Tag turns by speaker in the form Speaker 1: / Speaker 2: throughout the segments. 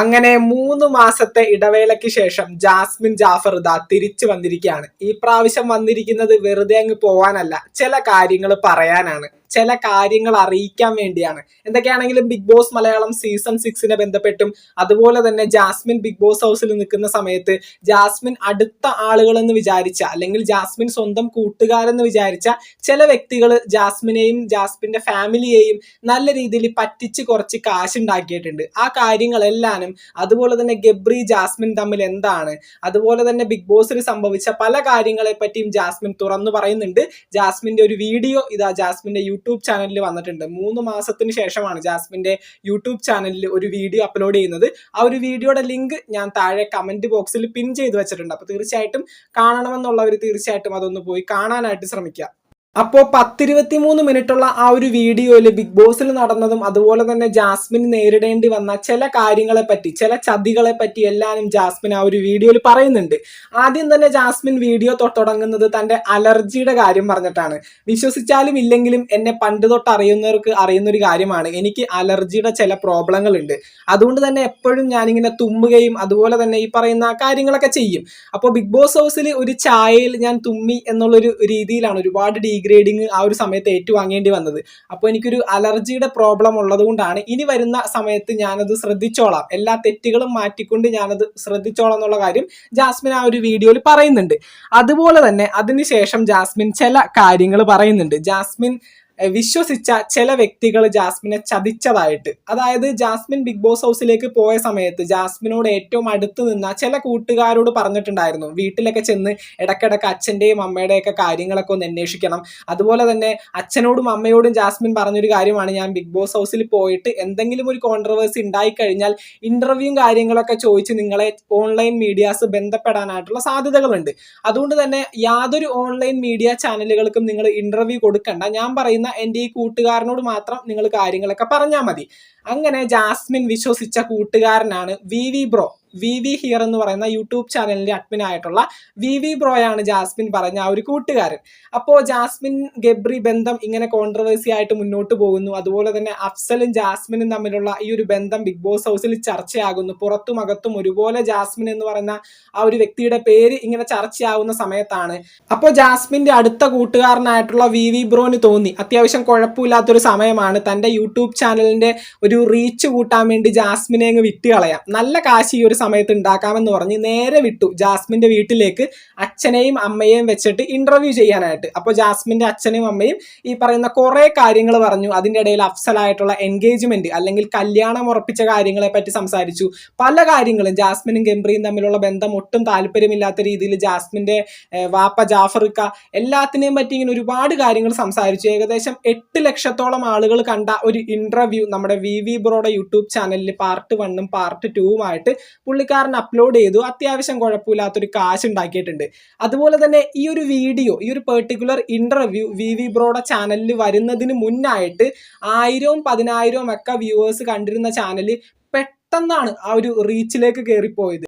Speaker 1: അങ്ങനെ മൂന്ന് മാസത്തെ ഇടവേളയ്ക്ക് ശേഷം ജാസ്മിൻ ജാഫർ ദാ തിരിച്ചു വന്നിരിക്കുകയാണ്. ഈ പ്രാവശ്യം വന്നിരിക്കുന്നത് വെറുതെ അങ്ങ് പോവാനല്ല ചില കാര്യങ്ങൾ പറയാനാണ്. ചില കാര്യങ്ങൾ അറിയിക്കാൻ വേണ്ടിയാണ്. എന്തൊക്കെയാണെങ്കിലും ബിഗ് ബോസ് മലയാളം സീസൺ സിക്സിനെ ബന്ധപ്പെട്ടും അതുപോലെ തന്നെ ജാസ്മിൻ ബിഗ് ബോസ് ഹൗസിൽ നിൽക്കുന്ന സമയത്ത് ജാസ്മിൻ അടുത്ത ആളുകളെന്ന് വിചാരിച്ച അല്ലെങ്കിൽ ജാസ്മിൻ സ്വന്തം കൂട്ടുകാരെന്ന് വിചാരിച്ച ചില വ്യക്തികൾ ജാസ്മിനെയും ജാസ്മിന്റെ ഫാമിലിയെയും നല്ല രീതിയിൽ പറ്റിച്ച് കുറച്ച് കാശ് ഉണ്ടാക്കിയിട്ടുണ്ട് ആ കാര്യങ്ങളെല്ലാനും അതുപോലെ തന്നെ ഗബ്രി ജാസ്മിൻ തമ്മിൽ എന്താണ്? അതുപോലെ തന്നെ ബിഗ് ബോസിൽ സംഭവിച്ച പല കാര്യങ്ങളെ പറ്റിയും ജാസ്മിൻ തുറന്നു പറയുന്നുണ്ട്. ജാസ്മിന്റെ ഒരു വീഡിയോ ഇതാ ജാസ്മിന്റെ യൂട്യൂബ് ചാനലിൽ വന്നിട്ടുണ്ട്. മൂന്ന് മാസത്തിന് ശേഷമാണ് ജാസ്മിന്റെ യൂട്യൂബ് ചാനലിൽ ഒരു വീഡിയോ അപ്ലോഡ് ചെയ്യുന്നത്. ആ ഒരു വീഡിയോയുടെ ലിങ്ക് ഞാൻ താഴെ കമന്റ് ബോക്സിൽ പിൻ ചെയ്ത് വെച്ചിട്ടുണ്ട്. അപ്പോൾ തീർച്ചയായിട്ടും കാണണമെന്നുള്ളവർ തീർച്ചയായിട്ടും അതൊന്ന് പോയി കാണാനായിട്ട് ശ്രമിക്കുക. അപ്പോൾ പത്തിരുപത്തി മൂന്ന് മിനിറ്റുള്ള ആ ഒരു വീഡിയോയിൽ ബിഗ് ബോസിൽ നടന്നതും അതുപോലെ തന്നെ ജാസ്മിൻ നേരിടേണ്ടി വന്ന ചില കാര്യങ്ങളെ പറ്റി ചില ചതികളെ പറ്റി എല്ലാവരും ജാസ്മിൻ ആ ഒരു വീഡിയോയിൽ പറയുന്നുണ്ട്. ആദ്യം തന്നെ ജാസ്മിൻ വീഡിയോ തുടങ്ങുന്നത് തന്റെ അലർജിയുടെ കാര്യം പറഞ്ഞിട്ടാണ്. വിശ്വസിച്ചാലും ഇല്ലെങ്കിലും എന്നെ പണ്ട് തൊട്ട് അറിയുന്നവർക്ക് അറിയുന്ന ഒരു കാര്യമാണ്. എനിക്ക് അലർജിയുടെ ചില പ്രോബ്ലങ്ങൾ ഉണ്ട് അതുകൊണ്ട് തന്നെ എപ്പോഴും ഞാനിങ്ങനെ തുമ്മുകയും അതുപോലെ തന്നെ ഈ പറയുന്ന കാര്യങ്ങളൊക്കെ ചെയ്യും. അപ്പോൾ ബിഗ് ബോസ് ഹൗസിൽ ഒരു ചായയിൽ ഞാൻ തുമ്മി എന്നുള്ളൊരു രീതിയിലാണ് ഒരുപാട് ഡീഗ്രേഡിങ് ആ ഒരു സമയത്ത് ഏറ്റുവാങ്ങേണ്ടി വന്നത്. അപ്പോൾ എനിക്കൊരു അലർജിയുടെ പ്രോബ്ലം ഉള്ളത് കൊണ്ടാണ് ഇനി വരുന്ന സമയത്ത് ഞാനത് ശ്രദ്ധിച്ചോളാം. എല്ലാ തെറ്റുകളും മാറ്റിക്കൊണ്ട് ഞാനത് ശ്രദ്ധിച്ചോളാം എന്നുള്ള കാര്യം ജാസ്മിൻ ആ ഒരു വീഡിയോയിൽ പറയുന്നുണ്ട്. അതുപോലെ തന്നെ അതിനുശേഷം ജാസ്മിൻ ചില കാര്യങ്ങൾ പറയുന്നുണ്ട്. ജാസ്മിൻ വിശ്വസിച്ച ചില വ്യക്തികൾ ജാസ്മിനെ ചതിച്ചതായിട്ട്. അതായത് ജാസ്മിൻ ബിഗ് ബോസ് ഹൗസിലേക്ക് പോയ സമയത്ത് ജാസ്മിനോട് ഏറ്റവും അടുത്ത് നിന്ന ചില കൂട്ടുകാരോട് പറഞ്ഞിട്ടുണ്ടായിരുന്നു. വീട്ടിലൊക്കെ ചെന്ന് ഇടക്കിടക്ക് അച്ഛന്റെയും അമ്മയുടെയൊക്കെ കാര്യങ്ങളൊക്കെ ഒന്ന് അന്വേഷിക്കണം. അതുപോലെ തന്നെ അച്ഛനോടും അമ്മയോടും ജാസ്മിൻ പറഞ്ഞൊരു കാര്യമാണ്. ഞാൻ ബിഗ് ബോസ് ഹൗസിൽ പോയിട്ട് എന്തെങ്കിലും ഒരു കോൺട്രവേഴ്സി ഉണ്ടായിക്കഴിഞ്ഞാൽ ഇന്റർവ്യൂവും കാര്യങ്ങളൊക്കെ ചോദിച്ച് നിങ്ങളെ ഓൺലൈൻ മീഡിയാസ് ബന്ധപ്പെടാനായിട്ടുള്ള സാധ്യതകളുണ്ട്. അതുകൊണ്ട് തന്നെ യാതൊരു ഓൺലൈൻ മീഡിയ ചാനലുകൾക്കും നിങ്ങൾ ഇന്റർവ്യൂ കൊടുക്കണ്ട. ഞാൻ പറയുന്ന എന്റെ ഈ കൂട്ടുകാരനോട് മാത്രം നിങ്ങൾ കാര്യങ്ങളൊക്കെ പറഞ്ഞാൽ മതി. അങ്ങനെ ജാസ്മിൻ വിശ്വസിച്ച കൂട്ടുകാരനാണ് V V bro. V V here എന്ന് പറയുന്ന യൂട്യൂബ് ചാനലിന്റെ അഡ്മിൻ ആയിട്ടുള്ള വി വി ബ്രോയാണ് ജാസ്മിൻ പറഞ്ഞ ആ ഒരു കൂട്ടുകാരൻ. അപ്പോൾ ജാസ്മിൻ ഗബ്രി ബന്ധം ഇങ്ങനെ കോൺട്രവേഴ്സി ആയിട്ട് മുന്നോട്ട് പോകുന്നു. അതുപോലെ തന്നെ അഫ്സലും ജാസ്മിനും തമ്മിലുള്ള ഈ ഒരു ബന്ധം ബിഗ് ബോസ് ഹൗസിൽ ചർച്ചയാകുന്നു. പുറത്തും അകത്തും ഒരുപോലെ ജാസ്മിൻ എന്ന് പറയുന്ന ആ ഒരു വ്യക്തിയുടെ പേര് ഇങ്ങനെ ചർച്ചയാവുന്ന സമയത്താണ്. അപ്പോൾ ജാസ്മിന്റെ അടുത്ത കൂട്ടുകാരനായിട്ടുള്ള വി വി ബ്രോന് തോന്നി. അത്യാവശ്യം കുഴപ്പമില്ലാത്തൊരു സമയമാണ്. തന്റെ യൂട്യൂബ് ചാനലിന്റെ ഒരു റീച്ച് കൂട്ടാൻ വേണ്ടി ജാസ്മിനെ അങ്ങ് വിറ്റ് കളയാം. നല്ല കാശ് ഈ ഒരു സമയത്ത് ഉണ്ടാക്കാമെന്ന് പറഞ്ഞ് നേരെ വിട്ടു ജാസ്മിന്റെ വീട്ടിലേക്ക് അച്ഛനെയും അമ്മയെയും വെച്ചിട്ട് ഇന്റർവ്യൂ ചെയ്യാനായിട്ട്. അപ്പോൾ ജാസ്മിന്റെ അച്ഛനും അമ്മയും ഈ പറയുന്ന കുറേ കാര്യങ്ങൾ പറഞ്ഞു. അതിന്റെ ഇടയിൽ അഫ്സലായിട്ടുള്ള എൻഗേജ്മെന്റ് അല്ലെങ്കിൽ കല്യാണം ഉറപ്പിച്ച കാര്യങ്ങളെ പറ്റി സംസാരിച്ചു. പല കാര്യങ്ങളും ജാസ്മിനും ഗംബ്രിയും തമ്മിലുള്ള ബന്ധം ഒട്ടും താല്പര്യമില്ലാത്ത രീതിയിൽ ജാസ്മിന്റെ ഏഹ്, വാപ്പ ജാഫറിക്ക എല്ലാത്തിനെയും പറ്റി ഇങ്ങനെ ഒരുപാട് കാര്യങ്ങൾ സംസാരിച്ചു. ഏകദേശം എട്ട് ലക്ഷത്തോളം ആളുകൾ കണ്ട ഒരു ഇന്റർവ്യൂ നമ്മുടെ വി വി ബ്രോയുടെ യൂട്യൂബ് ചാനലിൽ പാർട്ട് വണ്ണും പാർട്ട് ടൂവുമായിട്ട് പുള്ളിക്കാരൻ അപ്ലോഡ് ചെയ്തു. അത്യാവശ്യം കുഴപ്പമില്ലാത്തൊരു കാശ് ഉണ്ടാക്കിയിട്ടുണ്ട്. അതുപോലെ തന്നെ ഈ ഒരു വീഡിയോ ഈ ഒരു പെർട്ടിക്കുലർ ഇന്റർവ്യൂ വി വി ബ്രോയുടെ ചാനലിൽ വരുന്നതിന് മുന്നായിട്ട് ആയിരവും പതിനായിരവും ഒക്കെ വ്യൂവേഴ്സ് കണ്ടിരുന്ന ചാനൽ പെട്ടെന്നാണ് ആ ഒരു റീച്ചിലേക്ക് കയറിപ്പോയത്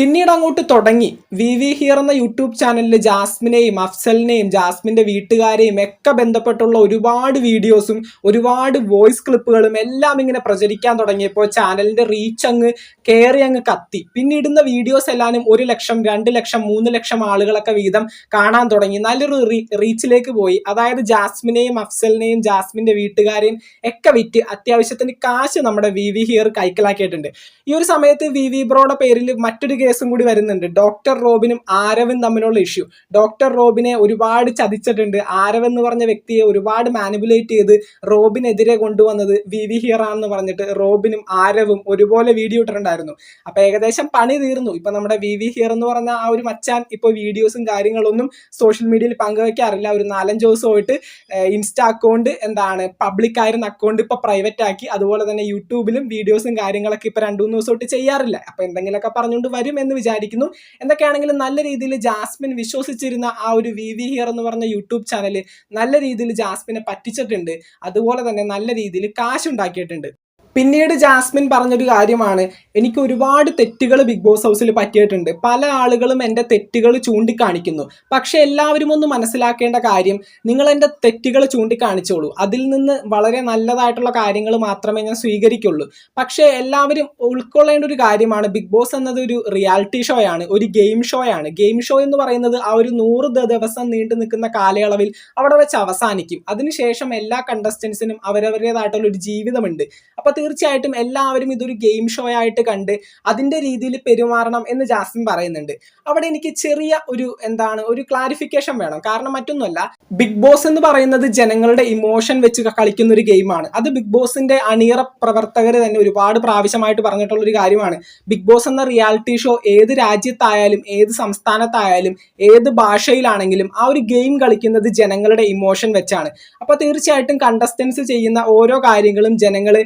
Speaker 1: പിന്നീട് അങ്ങോട്ട് തുടങ്ങി. വി വി ഹിയർ എന്ന യൂട്യൂബ് ചാനലിൽ ജാസ്മിനെയും അഫ്സലിനെയും ജാസ്മിന്റെ വീട്ടുകാരെയും ഒക്കെ ബന്ധപ്പെട്ടുള്ള ഒരുപാട് വീഡിയോസും ഒരുപാട് വോയിസ് ക്ലിപ്പുകളും എല്ലാം ഇങ്ങനെ പ്രചരിക്കാൻ തുടങ്ങിയപ്പോൾ ചാനലിന്റെ റീച്ച് അങ്ങ് കയറി അങ്ങ് കത്തി. പിന്നീടുന്ന വീഡിയോസ് എല്ലാനും ഒരു ലക്ഷം രണ്ട് ലക്ഷം മൂന്ന് ലക്ഷം ആളുകളൊക്കെ വീതം കാണാൻ തുടങ്ങി. നല്ലൊരു റീച്ചിലേക്ക് പോയി. അതായത് ജാസ്മിനെയും അഫ്സലിനെയും ജാസ്മിന്റെ വീട്ടുകാരെയും ഒക്കെ വിറ്റ് അത്യാവശ്യത്തിന് കാശ് നമ്മുടെ വി വി ഹിയർ കൈക്കലാക്കിയിട്ടുണ്ട്. ഈ ഒരു സമയത്ത് വി വി ബ്രോയുടെ പേരിൽ മറ്റൊരു കേസും കൂടി വരുന്നുണ്ട്. ഡോക്ടർ റോബിനും ആരവും തമ്മിലുള്ള ഇഷ്യൂ ഡോക്ടർ റോബിനെ ഒരുപാട് ചതിച്ചിട്ടുണ്ട്. ആരവ് എന്ന് പറഞ്ഞ വ്യക്തിയെ ഒരുപാട് മാനിപുലേറ്റ് ചെയ്ത് റോബിനെതിരെ കൊണ്ടുവന്നത് വി വി ഹിയർ ആണെന്ന് പറഞ്ഞിട്ട് റോബിനും ആരവും ഒരുപോലെ വീഡിയോ ഇട്ടിട്ടുണ്ടായിരുന്നു. അപ്പൊ ഏകദേശം പണി തീർന്നു. ഇപ്പൊ നമ്മുടെ വി വി ഹിയർ എന്ന് പറഞ്ഞ ആ ഒരു മച്ചാൻ ഇപ്പൊ വീഡിയോസും കാര്യങ്ങളൊന്നും സോഷ്യൽ മീഡിയയിൽ പങ്കുവെക്കാറില്ല. ഒരു നാലഞ്ച് ദിവസമായിട്ട് ഇൻസ്റ്റ അക്കൗണ്ട് എന്താണ് പബ്ലിക് ആയിരുന്ന അക്കൗണ്ട് ഇപ്പൊ പ്രൈവറ്റ് ആക്കി. അതുപോലെ തന്നെ യൂട്യൂബിലും വീഡിയോസും കാര്യങ്ങളൊക്കെ ഇപ്പൊ രണ്ടു മൂന്ന് ദിവസമായിട്ട് ചെയ്യാറില്ല. അപ്പോൾ എന്തെങ്കിലുമൊക്കെ പറഞ്ഞുകൊണ്ട് വരും. എന്ന് വിചാരിക്കുന്നു. എന്തൊക്കെയാണെങ്കിലും നല്ല രീതിയിൽ ജാസ്മിൻ വിശ്വസിച്ചിരുന്ന ആ ഒരു വി വി ഹിയർ എന്ന് പറഞ്ഞ യൂട്യൂബ് ചാനൽ നല്ല രീതിയിൽ ജാസ്മിനെ പറ്റിച്ചിട്ടുണ്ട്. അതുപോലെ തന്നെ നല്ല രീതിയിൽ കാശുണ്ടാക്കിയിട്ടുണ്ട്. പിന്നീട് ജാസ്മിൻ പറഞ്ഞൊരു കാര്യമാണ്. എനിക്ക് ഒരുപാട് തെറ്റുകൾ ബിഗ് ബോസ് ഹൗസിൽ പറ്റിയിട്ടുണ്ട്. പല ആളുകളും എന്റെ തെറ്റുകൾ ചൂണ്ടിക്കാണിക്കുന്നു. പക്ഷേ എല്ലാവരും ഒന്ന് മനസ്സിലാക്കേണ്ട കാര്യം നിങ്ങൾ എന്റെ തെറ്റുകൾ ചൂണ്ടിക്കാണിച്ചോളൂ. അതിൽ നിന്ന് വളരെ നല്ലതായിട്ടുള്ള കാര്യങ്ങൾ മാത്രമേ ഞാൻ സ്വീകരിക്കുള്ളൂ. പക്ഷേ എല്ലാവരും ഉൾക്കൊള്ളേണ്ട ഒരു കാര്യമാണ് ബിഗ് ബോസ് എന്നത് ഒരു റിയാലിറ്റി ഷോ ആണ് ഒരു ഗെയിം ഷോ ആണ് ഗെയിം ഷോ എന്ന് പറയുന്നത് ആ ഒരു നൂറ് ദിവസം നീണ്ടു നിൽക്കുന്ന കാലയളവിൽ അവിടെ വെച്ച് അവസാനിക്കും. അതിനുശേഷം എല്ലാ കണ്ടസ്റ്റൻസിനും അവരവരുടേതായിട്ടുള്ള ഒരു ജീവിതമുണ്ട്. അപ്പൊ തീർച്ചയായിട്ടും എല്ലാവരും ഇതൊരു ഗെയിം ഷോ ആയിട്ട് കണ്ട് അതിന്റെ രീതിയിൽ പെരുമാറണം എന്ന് ജാസ്മിൻ പറയുന്നുണ്ട്. അവിടെ എനിക്ക് ചെറിയ ഒരു എന്താണ് ഒരു ക്ലാരിഫിക്കേഷൻ വേണം. കാരണം മറ്റൊന്നുമല്ല ബിഗ് ബോസ് എന്ന് പറയുന്നത് ജനങ്ങളുടെ ഇമോഷൻ വെച്ച് കളിക്കുന്ന ഒരു ഗെയിമാണ് അത് ബിഗ് ബോസിന്റെ അണിയറ പ്രവർത്തകർ തന്നെ ഒരുപാട് പ്രാവശ്യമായിട്ട് പറഞ്ഞിട്ടുള്ള ഒരു കാര്യമാണ്. ബിഗ് ബോസ് എന്ന റിയാലിറ്റി ഷോ ഏത് രാജ്യത്തായാലും ഏത് സംസ്ഥാനത്തായാലും ഏത് ഭാഷയിലാണെങ്കിലും ആ ഒരു ഗെയിം കളിക്കുന്നത് ജനങ്ങളുടെ ഇമോഷൻ വെച്ചാണ്. അപ്പൊ തീർച്ചയായിട്ടും കണ്ടസ്റ്റൻസ് ചെയ്യുന്ന ഓരോ കാര്യങ്ങളും ജനങ്ങൾ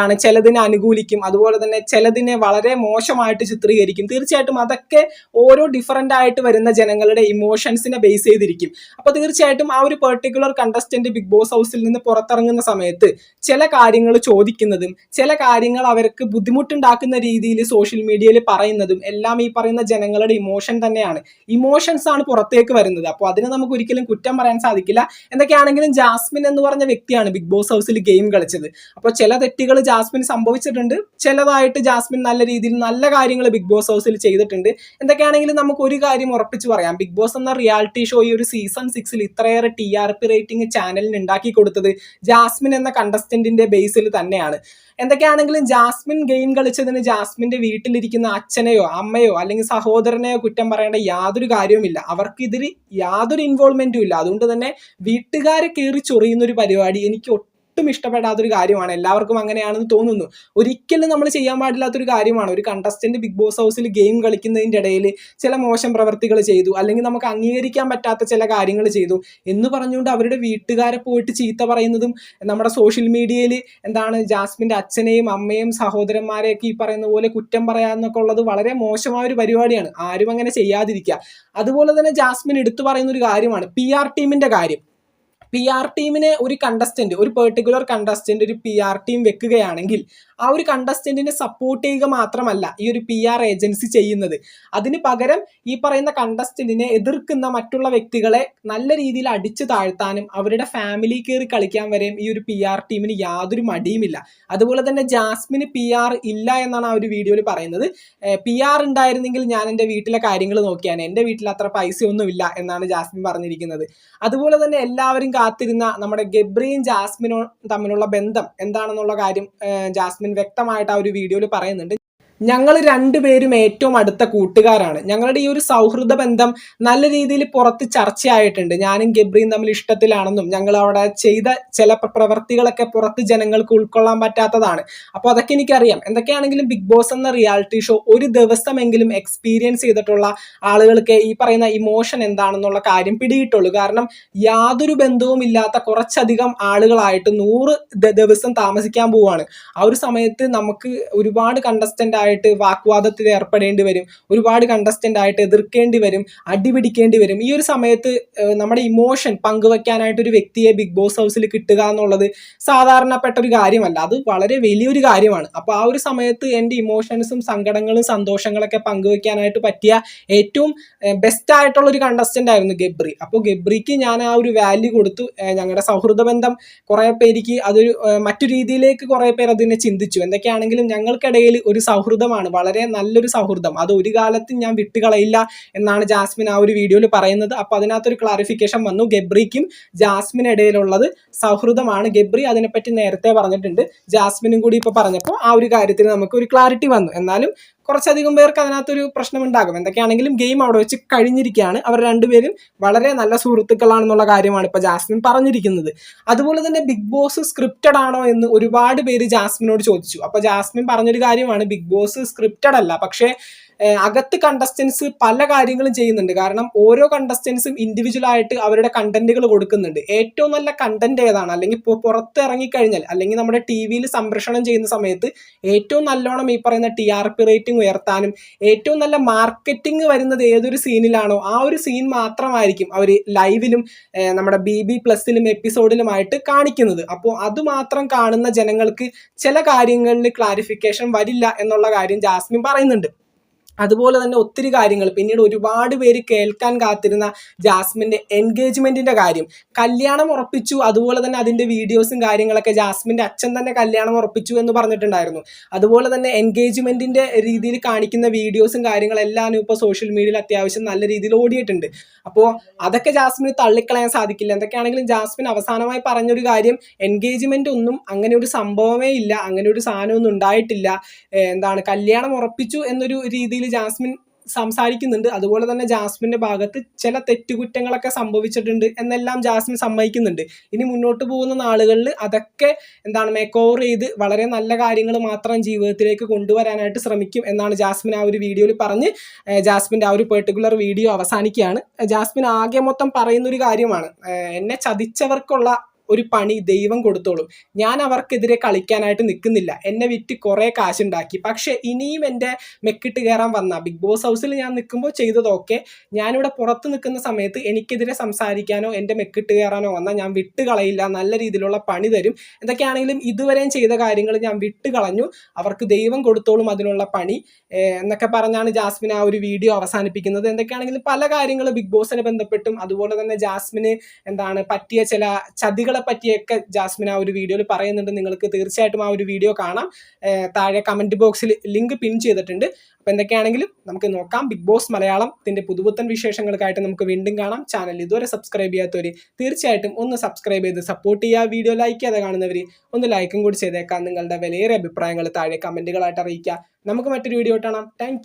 Speaker 1: എന്താണ് ചിലതിനെ അനുകൂലിക്കും. അതുപോലെ തന്നെ ചിലതിനെ വളരെ മോശമായിട്ട് ചിത്രീകരിക്കും. തീർച്ചയായിട്ടും അതൊക്കെ ഓരോ ഡിഫറന്റ് ആയിട്ട് വരുന്ന ജനങ്ങളുടെ ഇമോഷൻസിനെ ബേസ് ചെയ്തിരിക്കും. അപ്പോൾ തീർച്ചയായിട്ടും ആ ഒരു പെർട്ടിക്കുലർ കണ്ടസ്റ്റന്റ് ബിഗ് ബോസ് ഹൗസിൽ നിന്ന് പുറത്തിറങ്ങുന്ന സമയത്ത് ചില കാര്യങ്ങൾ ചോദിക്കുന്നതും ചില കാര്യങ്ങൾ അവർക്ക് ബുദ്ധിമുട്ടുണ്ടാക്കുന്ന രീതിയിൽ സോഷ്യൽ മീഡിയയിൽ പറയുന്നതും എല്ലാം ഈ പറയുന്ന ജനങ്ങളുടെ ഇമോഷൻ തന്നെയാണ്. ഇമോഷൻസ് ആണ് പുറത്തേക്ക് വരുന്നത്. അപ്പോൾ അതിനെ നമുക്ക് ഒരിക്കലും കുറ്റം പറയാൻ സാധിക്കില്ല. എന്തൊക്കെയാണെങ്കിലും ജാസ്മിൻ എന്ന് പറഞ്ഞ വ്യക്തിയാണ് ബിഗ് ബോസ് ഹൗസിൽ ഗെയിം കളിച്ചത്. അപ്പോൾ ചില തെറ്റുകൾ ജാസ്മിൻ സംഭവിച്ചിട്ടുണ്ട്. ചിലതായിട്ട് ജാസ്മിൻ നല്ല രീതിയിൽ നല്ല കാര്യങ്ങൾ ബിഗ് ബോസ് ഹൗസിൽ ചെയ്തിട്ടുണ്ട്. എന്തൊക്കെയാണെങ്കിലും നമുക്ക് ഒരു കാര്യം ഉറപ്പിച്ച് പറയാം. ബിഗ് ബോസ് എന്ന റിയാലിറ്റി ഷോ ഈ ഒരു സീസൺ സിക്സിൽ ഇത്രയേറെ ടി ആർ പി റേറ്റിംഗ് ചാനലിന് ഉണ്ടാക്കി കൊടുത്തത് ജാസ്മിൻ എന്ന കണ്ടസ്റ്റന്റിന്റെ ബേസിൽ തന്നെയാണ്. എന്തൊക്കെയാണെങ്കിലും ജാസ്മിൻ ഗെയിം കളിച്ചതിന് ജാസ്മിന്റെ വീട്ടിലിരിക്കുന്ന അച്ഛനെയോ അമ്മയോ അല്ലെങ്കിൽ സഹോദരനെയോ കുറ്റം പറയേണ്ട യാതൊരു കാര്യവുമില്ല. അവർക്ക് ഇതിൽ യാതൊരു ഇൻവോൾവ്മെന്റും ഇല്ല. അതുകൊണ്ട് തന്നെ വീട്ടുകാരെ കയറി ചൊറിയുന്ന ഒരു പരിപാടി എനിക്ക് ഒട്ടും ഇഷ്ടപ്പെടാത്തൊരു കാര്യമാണ്. എല്ലാവർക്കും അങ്ങനെയാണെന്ന് തോന്നുന്നു. ഒരിക്കലും നമ്മൾ ചെയ്യാൻ പാടില്ലാത്തൊരു കാര്യമാണ്. ഒരു കണ്ടസ്റ്റന്റ് ബിഗ് ബോസ് ഹൗസിൽ ഗെയിം കളിക്കുന്നതിന്റെ ഇടയിൽ ചില മോശം പ്രവർത്തികൾ ചെയ്തു അല്ലെങ്കിൽ നമുക്ക് അംഗീകരിക്കാൻ പറ്റാത്ത ചില കാര്യങ്ങൾ ചെയ്തു എന്ന് പറഞ്ഞുകൊണ്ട് അവരുടെ വീട്ടുകാരെ പോയിട്ട് ചീത്ത പറയുന്നതും നമ്മുടെ സോഷ്യൽ മീഡിയയിൽ എന്താണ് ജാസ്മിന്റെ അച്ഛനെയും അമ്മയും സഹോദരന്മാരെയൊക്കെ ഈ പറയുന്ന പോലെ കുറ്റം പറയാന്നൊക്കെ ഉള്ളത് വളരെ മോശമായ ഒരു പരിപാടിയാണ്. ആരും അങ്ങനെ ചെയ്യാതിരിക്കുക. അതുപോലെ തന്നെ ജാസ്മിൻ എടുത്തു പറയുന്ന ഒരു കാര്യമാണ്. പി ആർ ടീമിന്റെ കാര്യം. പി ആർ ടീമിനെ ഒരു കണ്ടസ്റ്റന്റ് ഒരു പെർട്ടിക്കുലർ കണ്ടസ്റ്റന്റ് ഒരു പി ആർ ടീം വെക്കുകയാണെങ്കിൽ ആ ഒരു കണ്ടസ്റ്റന്റിനെ സപ്പോർട്ട് ചെയ്യുക മാത്രമല്ല ഈ ഒരു പി ആർ ഏജൻസി ചെയ്യുന്നത്. അതിന് പകരം ഈ പറയുന്ന കണ്ടസ്റ്റന്റിനെ എതിർക്കുന്ന മറ്റുള്ള വ്യക്തികളെ നല്ല രീതിയിൽ അടിച്ചു താഴ്ത്താനും അവരുടെ ഫാമിലി കയറി കളിക്കാൻ വരെയും ഈ ഒരു പി ആർ ടീമിന് യാതൊരു മടിയുമില്ല. അതുപോലെ തന്നെ ജാസ്മിന് പി ആർ ഇല്ല എന്നാണ് ആ ഒരു വീഡിയോയിൽ പറയുന്നത്. പി ആർ ഉണ്ടായിരുന്നെങ്കിൽ ഞാൻ എന്റെ വീട്ടിലെ കാര്യങ്ങൾ നോക്കിയാണ്. എന്റെ വീട്ടിൽ അത്ര പൈസയൊന്നുമില്ല എന്നാണ് ജാസ്മിൻ പറഞ്ഞിരിക്കുന്നത്. അതുപോലെ തന്നെ എല്ലാവരും കാത്തിരുന്ന നമ്മുടെ ഗബ്രിയും ജാസ്മിനോ തമ്മിലുള്ള ബന്ധം എന്താണെന്നുള്ള കാര്യം ജാസ്മിൻ വ്യക്തമായിട്ട് ആ ഒരു വീഡിയോയിൽ പറയുന്നുണ്ട്. ഞങ്ങൾ രണ്ടുപേരും ഏറ്റവും അടുത്ത കൂട്ടുകാരാണ്. ഞങ്ങളുടെ ഈ ഒരു സൗഹൃദ ബന്ധം നല്ല രീതിയിൽ പുറത്ത് ചർച്ചയായിട്ടുണ്ട്. ഞാനും ഗബ്രിയും തമ്മിൽ ഇഷ്ടത്തിലാണെന്നും ഞങ്ങൾ അവിടെ ചെയ്ത ചില പ്ര- പ്രവർത്തികളൊക്കെ പുറത്ത് ജനങ്ങൾക്ക് ഉൾക്കൊള്ളാൻ പറ്റാത്തതാണ്. അപ്പോൾ അതൊക്കെ എനിക്കറിയാം. എന്തൊക്കെയാണെങ്കിലും ബിഗ് ബോസ് എന്ന റിയാലിറ്റി ഷോ ഒരു ദിവസമെങ്കിലും എക്സ്പീരിയൻസ് ചെയ്തിട്ടുള്ള ആളുകൾക്ക് ഈ പറയുന്ന ഇമോഷൻ എന്താണെന്നുള്ള കാര്യം പിടിയിട്ടുള്ളൂ. കാരണം യാതൊരു ബന്ധവും ഇല്ലാത്ത കുറച്ചധികം ആളുകളായിട്ട് നൂറ് ദിവസം താമസിക്കാൻ പോവുകയാണ് ആ ഒരു സമയത്ത് നമുക്ക് ഒരുപാട് കണ്ടസ്റ്റന്റ് വാഗ്വാദത്തിൽ ഏർപ്പെടേണ്ടി വരും. ഒരുപാട് കണ്ടസ്റ്റന്റ് ആയിട്ട് എതിർക്കേണ്ടി വരും അടിപിടിക്കേണ്ടി വരും. ഈ ഒരു സമയത്ത് നമ്മുടെ ഇമോഷൻ പങ്കുവെക്കാനായിട്ട് ഒരു വ്യക്തിയെ ബിഗ് ബോസ് ഹൗസിൽ കിട്ടുക എന്നുള്ളത് സാധാരണപ്പെട്ട ഒരു കാര്യമല്ല. അത് വളരെ വലിയൊരു കാര്യമാണ്. അപ്പോൾ ആ ഒരു സമയത്ത് എന്റെ ഇമോഷൻസും സങ്കടങ്ങളും സന്തോഷങ്ങളൊക്കെ പങ്കുവെക്കാനായിട്ട് പറ്റിയ ഏറ്റവും ബെസ്റ്റ് ആയിട്ടുള്ള ഒരു കണ്ടസ്റ്റന്റ് ആയിരുന്നു ഗബ്രി. അപ്പോൾ ഗബ്രിക്ക് ഞാൻ ആ ഒരു വാല്യൂ കൊടുത്തു. ഞങ്ങളുടെ സൗഹൃദ ബന്ധം കുറേ പേർക്ക് അതൊരു മറ്റു രീതിയിലേക്ക് കുറേ പേർ അതിനെ ചിന്തിച്ചു. എന്തൊക്കെയാണെങ്കിലും ഞങ്ങൾക്കിടയിൽ ഒരു സൗഹൃദമാണ്. വളരെ നല്ലൊരു സൗഹൃദം. അത് ഒരു കാലത്തും ഞാൻ വിട്ടുകളയില്ല എന്നാണ് ജാസ്മിൻ ആ ഒരു വീഡിയോയിൽ പറയുന്നത്. അപ്പോൾ അതിനകത്തൊരു ക്ലാരിഫിക്കേഷൻ വന്നു. ഗബ്രിക്കും ജാസ്മിൻ ഇടയിലുള്ളത് സൗഹൃദമാണ്. ഗബ്രി അതിനെപ്പറ്റി നേരത്തെ പറഞ്ഞിട്ടുണ്ട്. ജാസ്മിനും കൂടി ഇപ്പോൾ പറഞ്ഞപ്പോൾ ആ ഒരു കാര്യത്തിൽ നമുക്ക് ഒരു ക്ലാരിറ്റി വന്നു. എന്നാലും കുറച്ചധികം പേർക്ക് അതിനകത്തൊരു പ്രശ്നമുണ്ടാകും. എന്തൊക്കെയാണെങ്കിലും ഗെയിം അവിടെ വെച്ച് കഴിഞ്ഞിരിക്കുകയാണ്. അവർ രണ്ടുപേരും വളരെ നല്ല സുഹൃത്തുക്കളാണെന്നുള്ള കാര്യമാണ് ഇപ്പോൾ ജാസ്മിൻ പറഞ്ഞിരിക്കുന്നത്. അതുപോലെ തന്നെ ബിഗ് ബോസ് സ്ക്രിപ്റ്റഡ് ആണോ എന്ന് ഒരുപാട് പേര് ജാസ്മിനോട് ചോദിച്ചു. അപ്പോൾ ജാസ്മിൻ പറഞ്ഞൊരു കാര്യമാണ് ബിഗ് ബോസ് സ്ക്രിപ്റ്റഡ് അല്ല. പക്ഷേ അകത്ത് കണ്ടസ്റ്റൻസ് പല കാര്യങ്ങളും ചെയ്യുന്നുണ്ട്. കാരണം ഓരോ കണ്ടസ്റ്റൻസും ഇൻഡിവിജ്വൽ ആയിട്ട് അവരുടെ കണ്ടന്റുകൾ കൊടുക്കുന്നുണ്ട്. ഏറ്റവും നല്ല കണ്ടന്റ് ഏതാണ്? അല്ലെങ്കിൽ ഇപ്പോൾ പുറത്ത് ഇറങ്ങിക്കഴിഞ്ഞാൽ അല്ലെങ്കിൽ നമ്മുടെ ടി വിയിൽ സംപ്രേഷണം ചെയ്യുന്ന സമയത്ത് ഏറ്റവും നല്ലോണം ഈ പറയുന്ന ടി ആർ പി റേറ്റിംഗ് ഉയർത്താനും ഏറ്റവും നല്ല മാർക്കറ്റിംഗ് വരുന്നത് ഏതൊരു സീനിലാണോ ആ ഒരു സീൻ മാത്രമായിരിക്കും അവർ ലൈവിലും നമ്മുടെ ബി ബി പ്ലസിലും എപ്പിസോഡിലുമായിട്ട് കാണിക്കുന്നത്. അപ്പോൾ അതുമാത്രം കാണുന്ന ജനങ്ങൾക്ക് ചില കാര്യങ്ങളിൽ ക്ലാരിഫിക്കേഷൻ വരില്ല എന്നുള്ള കാര്യം ജാസ്മിൻ പറയുന്നുണ്ട്. അതുപോലെ തന്നെ ഒത്തിരി കാര്യങ്ങൾ. പിന്നീട് ഒരുപാട് പേര് കേൾക്കാൻ കാത്തിരുന്ന ജാസ്മിന്റെ എൻഗേജ്മെന്റിന്റെ കാര്യം. കല്യാണം ഉറപ്പിച്ചു അതുപോലെ തന്നെ അതിന്റെ വീഡിയോസും കാര്യങ്ങളൊക്കെ ജാസ്മിന്റെ അച്ഛൻ തന്നെ കല്യാണം ഉറപ്പിച്ചു എന്ന് പറഞ്ഞിട്ടുണ്ടായിരുന്നു. അതുപോലെ തന്നെ എൻഗേജ്മെന്റിന്റെ രീതിയിൽ കാണിക്കുന്ന വീഡിയോസും കാര്യങ്ങളെല്ലാം ഇപ്പോൾ സോഷ്യൽ മീഡിയയിൽ അത്യാവശ്യം നല്ല രീതിയിൽ ഓടിയിട്ടുണ്ട്. അപ്പോൾ അതൊക്കെ ജാസ്മിന് തള്ളിക്കളയാൻ സാധിക്കില്ല. എന്തൊക്കെയാണെങ്കിലും ജാസ്മിൻ അവസാനമായി പറഞ്ഞൊരു കാര്യം എൻഗേജ്മെന്റ് ഒന്നും അങ്ങനെ ഒരു സംഭവമേ ഇല്ല. അങ്ങനെ ഒരു സാധനമൊന്നും ഉണ്ടായിട്ടില്ല. എന്താണ് കല്യാണം ഉറപ്പിച്ചു എന്നൊരു രീതിയിൽ ജാസ്മിൻ സംസാരിക്കുന്നുണ്ട്. അതുപോലെ തന്നെ ജാസ്മിന്റെ ഭാഗത്ത് ചില തെറ്റുകുറ്റങ്ങളൊക്കെ സംഭവിച്ചിട്ടുണ്ട് എന്നെല്ലാം ജാസ്മിൻ സമ്മതിക്കുന്നുണ്ട്. ഇനി മുന്നോട്ട് പോകുന്ന നാളുകളിൽ അതൊക്കെ എന്താണ് മേക്കോവർ ചെയ്ത് വളരെ നല്ല കാര്യങ്ങൾ മാത്രം ജീവിതത്തിലേക്ക് കൊണ്ടുവരാനായിട്ട് ശ്രമിക്കും എന്നാണ് ജാസ്മിൻ ആ ഒരു വീഡിയോയിൽ പറഞ്ഞ് ജാസ്മിന്റെ ആ ഒരു പെർട്ടിക്കുലർ വീഡിയോ അവസാനിക്കുകയാണ്. ജാസ്മിൻ ആകെ മൊത്തം പറയുന്നൊരു കാര്യമാണ് എന്നെ ചതിച്ചവർക്കുള്ള ഒരു പണി ദൈവം കൊടുത്തോളും. ഞാൻ അവർക്കെതിരെ കളിക്കാനായിട്ട് നിൽക്കുന്നില്ല. എന്നെ വിറ്റ് കുറേ കാശുണ്ടാക്കി. പക്ഷേ ഇനിയും എന്റെ മെക്കിട്ട് കയറാൻ വന്ന. ബിഗ് ബോസ് ഹൗസിൽ ഞാൻ നിൽക്കുമ്പോൾ ചെയ്തതൊക്കെ ഞാനിവിടെ പുറത്ത് നിൽക്കുന്ന സമയത്ത് എനിക്കെതിരെ സംസാരിക്കാനോ എന്റെ മെക്കിട്ട് കയറാനോ വന്നാൽ ഞാൻ വിട്ട് കളയില്ല. നല്ല രീതിയിലുള്ള പണി തരും. എന്തൊക്കെയാണെങ്കിലും ഇതുവരെയും ചെയ്ത കാര്യങ്ങൾ ഞാൻ വിട്ട് കളഞ്ഞു. അവർക്ക് ദൈവം കൊടുത്തോളും അതിനുള്ള പണി. എന്നൊക്കെ പറഞ്ഞാണ് ജാസ്മിൻ ആ ഒരു വീഡിയോ അവസാനിപ്പിക്കുന്നത്. എന്തൊക്കെയാണെങ്കിലും പല കാര്യങ്ങൾ ബിഗ് ബോസിനെ ബന്ധപ്പെട്ടും. അതുപോലെ തന്നെ ജാസ്മിന് എന്താണ് പറ്റിയ ചില ചതികളെ പറ്റിയൊക്കെ ജാസ്മിൻ ആ ഒരു വീഡിയോയിൽ പറയുന്നുണ്ട്. നിങ്ങൾക്ക് തീർച്ചയായിട്ടും ആ ഒരു വീഡിയോ കാണാം. താഴെ കമന്റ് ബോക്സിൽ ലിങ്ക് പിൻ ചെയ്തിട്ടുണ്ട്. അപ്പോൾ എന്തൊക്കെയാണെങ്കിലും നമുക്ക് നോക്കാം. ബിഗ് ബോസ് മലയാളത്തിന്റെ പുതുപുത്തൻ വിശേഷങ്ങൾക്കായിട്ട് നമുക്ക് വീണ്ടും കാണാം. ചാനൽ ഇതുവരെ സബ്സ്ക്രൈബ് ചെയ്യാത്തവർ തീർച്ചയായിട്ടും ഒന്ന് സബ്സ്ക്രൈബ് ചെയ്ത് സപ്പോർട്ട് ചെയ്യുക. വീഡിയോ ലൈക്ക് ചെയ്യാതെ കാണുന്നവർ ഒന്ന് ലൈക്കും കൂടി ചെയ്തേക്കാം. നിങ്ങളുടെ വിലയേറെ അഭിപ്രായങ്ങൾ താഴെ കമന്റുകളായിട്ട് അറിയിക്കുക. നമുക്ക് മറ്റൊരു വീഡിയോ കാണാം. താങ്ക്